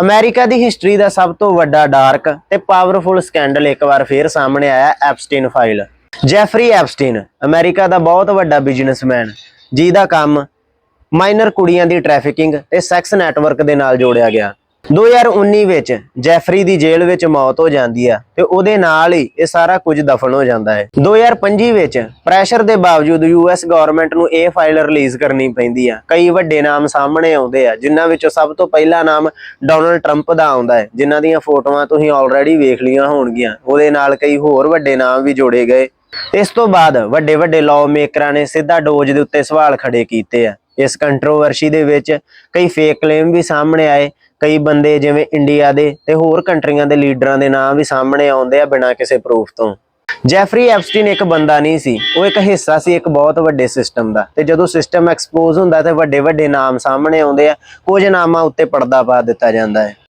America ਦੀ history ਦਾ ਸਭ ਤੋਂ ਵੱਡਾ ਡਾਰਕ ਤੇ ਪਾਵਰਫੁਲ ਸਕੈਂਡਲ ਇੱਕ ਵਾਰ ਫੇਰ ਸਾਹਮਣੇ ਆਇਆ Epstein file. Jeffrey Epstein America ਦਾ ਬਹੁਤ ਵੱਡਾ ਬਿਜ਼ਨਸਮੈਨ ਜਿਹਦਾ ਕੰਮ ਮਾਈਨਰ ਕੁੜੀਆਂ ਦੀ ਟ੍ਰੈਫਿਕਿੰਗ ਤੇ ਸੈਕਸ ਨੈਟਵਰਕ ਦੇ ਨਾਲ ਜੋੜਿਆ ਗਿਆ। 2019 ਵਿੱਚ ਜੈਫਰੀ ਦੀ ਜੇਲ੍ਹ ਵਿੱਚ ਮੌਤ ਹੋ ਜਾਂਦੀ ਆ ਤੇ ਉਹਦੇ ਨਾਲ ਹੀ ਇਹ ਸਾਰਾ ਕੁਝ ਦਫਨ ਹੋ ਜਾਂਦਾ ਹੈ। 2025 ਵਿੱਚ ਪ੍ਰੈਸ਼ਰ ਦੇ ਬਾਵਜੂਦ ਯੂਐਸ ਗਵਰਨਮੈਂਟ ਨੂੰ ਇਹ ਫਾਈਲ ਰਿਲੀਜ਼ ਕਰਨੀ ਪੈਂਦੀ ਆ। ਕਈ ਵੱਡੇ ਨਾਮ ਸਾਹਮਣੇ ਆਉਂਦੇ ਆ, ਜਿਨ੍ਹਾਂ ਵਿੱਚੋਂ ਸਭ ਤੋਂ ਪਹਿਲਾ ਨਾਮ ਡੋਨਲਡ ਟਰੰਪ ਦਾ ਆਉਂਦਾ ਹੈ, ਜਿਨ੍ਹਾਂ ਦੀਆਂ ਫੋਟੋਆਂ ਤੁਸੀਂ ਆਲਰੇਡੀ ਵੇਖ ਲਈਆਂ ਹੋਣਗੀਆਂ। ਉਹਦੇ ਨਾਲ ਕਈ ਹੋਰ ਵੱਡੇ ਨਾਮ ਵੀ ਜੋੜੇ ਗਏ। ਇਸ ਤੋਂ ਬਾਅਦ ਵੱਡੇ ਵੱਡੇ ਲਾਅ ਮੇਕਰਾਂ ਨੇ ਸਿੱਧਾ ਡੋਜ ਦੇ ਉੱਤੇ ਸਵਾਲ ਖੜੇ ਕੀਤੇ ਆ। ਇਸ ਕੰਟਰੋਵਰਸੀ ਦੇ ਵਿੱਚ ਕਈ ਫੇਕ ਕਲੇਮ ਵੀ ਸਾਹਮਣੇ ਆਏ। ਕਈ ਬੰਦੇ ਜਿਵੇਂ ਇੰਡੀਆ ਦੇ ਤੇ ਹੋਰ ਕੰਟਰੀਆਂ ਦੇ ਲੀਡਰਾਂ ਦੇ ਨਾਮ ਵੀ ਸਾਹਮਣੇ ਆਉਂਦੇ ਆ ਬਿਨਾਂ ਕਿਸੇ ਪ੍ਰੂਫ ਤੋਂ। ਜੈਫਰੀ ਐਪਸਟੀਨ ਇੱਕ ਬੰਦਾ ਨਹੀਂ ਸੀ, ਉਹ ਇੱਕ ਹਿੱਸਾ ਸੀ ਇੱਕ ਬਹੁਤ ਵੱਡੇ ਸਿਸਟਮ ਦਾ ਤੇ ਜਦੋਂ ਸਿਸਟਮ ਐਕਸਪੋਜ਼ ਹੁੰਦਾ ਤੇ ਵੱਡੇ ਵੱਡੇ ਨਾਮ ਸਾਹਮਣੇ ਆਉਂਦੇ ਆ, ਕੁਝ ਨਾਮਾਂ ਉੱਤੇ ਪਰਦਾ ਪਾ ਦਿੱਤਾ ਜਾਂਦਾ ਹੈ।